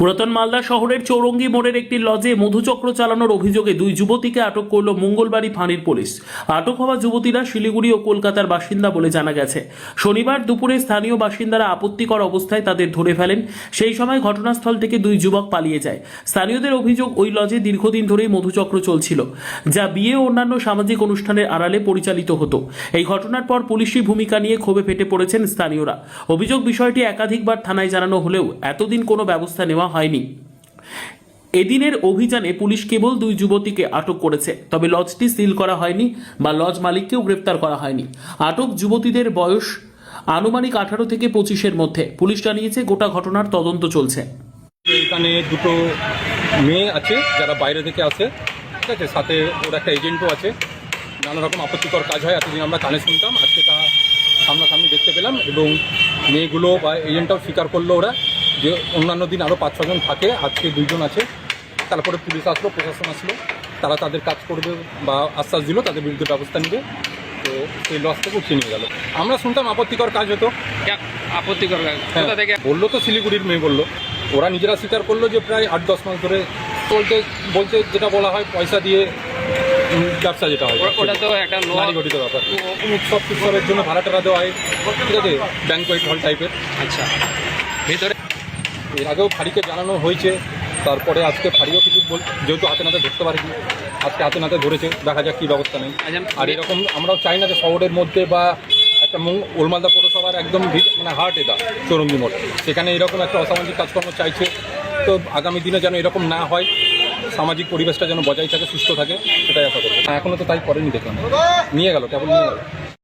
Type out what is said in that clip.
পুরাতন মালদা শহরের চৌরঙ্গি মোড়ের একটি লজে মধুচক্র চালানোর অভিযোগে দুই যুবতীকে আটক করল মঙ্গলবাড়ি ফাঁড়ির পুলিশ। আটক হওয়া যুবতীরা শিলিগুড়ি ও কলকাতার বাসিন্দা বলে জানা গেছে। শনিবার দুপুরে স্থানীয় বাসিন্দারা আপত্তিকর অবস্থায় তাদের ধরে ফেলেন। সেই সময় ঘটনাস্থল থেকে দুই যুবক পালিয়ে যায়। স্থানীয়দের অভিযোগ ওই লজে দীর্ঘদিন ধরেই মধুচক্র চলছিল, যা বিয়ে ও অন্যান্য সামাজিক অনুষ্ঠানের আড়ালে পরিচালিত হতো। এই ঘটনার পর পুলিশি ভূমিকা নিয়ে ক্ষোভে ফেটে পড়েছেন স্থানীয়রা। অভিযোগ বিষয়টি একাধিকবার থানায় জানানো হলেও এতদিন কোনো ব্যবস্থা নেওয়া হয়নি। এদিনের অভিযানে পুলিশ কেবল দুই যুবতীকে আটক করেছে, তবে লজটি সিল করা হয়নি বা লজ মালিককেও গ্রেপ্তার করা হয়নি। আটক যুবতীদের বয়স আনুমানিক আঠারো থেকে পঁচিশের মধ্যে। পুলিশ জানিয়েছে, গোটা ঘটনার তদন্ত চলছে। এখানে দুটো মেয়ে আছে, যারা বাইরে থেকে আসে, ঠিক আছে? সাথে ওর একটা এজেন্টও আছে। নানা রকম আপত্তিকর কাজ হয়, এতদিন আমরা কানে শুনতাম, আজকে তা সামনাসামনি দেখতে পেলাম এবং মেয়েগুলো বা এজেন্টটাও স্বীকার করল ওরা। যে অন্যান্য দিন আরও পাঁচ ছজন থাকে আজকে দুইজন আছে। তারপরে পুলিশ আসলো প্রশাসন আসলো। তারা তাদের কাজ করবে বা আশ্বাস দিল তাদের বিরুদ্ধে ব্যবস্থা নেবে। তো সেই লস থেকে উঠিয়ে নিয়ে গেল। আমরা শুনতাম আপত্তিকর কাজ হতো। আপত্তিকর কাজ? হ্যাঁ, থেকে? বলল তো শিলিগুড়ির মেয়ে বলল। ওরা নিজেরা স্বীকার করল যে প্রায় আট দশ মাস ধরে বলতে বলতে যেটা বলা হয় পয়সা দিয়ে ব্যবসা যেটা হয়। ওটা তো একটা নারী গঠিত ব্যাপার। উৎসব উৎসবের জন্য ভাড়া টাড়া দেওয়া হয়। ঠিক আছে? ব্যাংকোয়েট হল টাইপের আচ্ছা। ভেতরে এর আগেও ফাঁড়িকে জানানো হয়েছে তারপরে আজকে ফাঁড়িও কিছু বল যেহেতু হাতে নাতে ধরতে পারিনি আজকে হাতে নাতে ধরেছে দেখা যাক কী ব্যবস্থা নেই আচ্ছা, আর এরকম আমরাও চাই না যে শহরের মধ্যে বা একটা মং- ওলমালদা পৌরসভার একদম মানে হার্ট এটা চৌরঙ্গি মোড় সেখানে এরকম একটা অসামাজিক কাজকর্ম চাইছে তো আগামী দিনে যেন এরকম না হয় সামাজিক পরিবেশটা যেন বজায় থাকে সুস্থ থাকে সেটাই আশা করব। এখনও তো তাই করেনি দেখলাম। নিয়ে গেল কেবল নিয়ে গেল।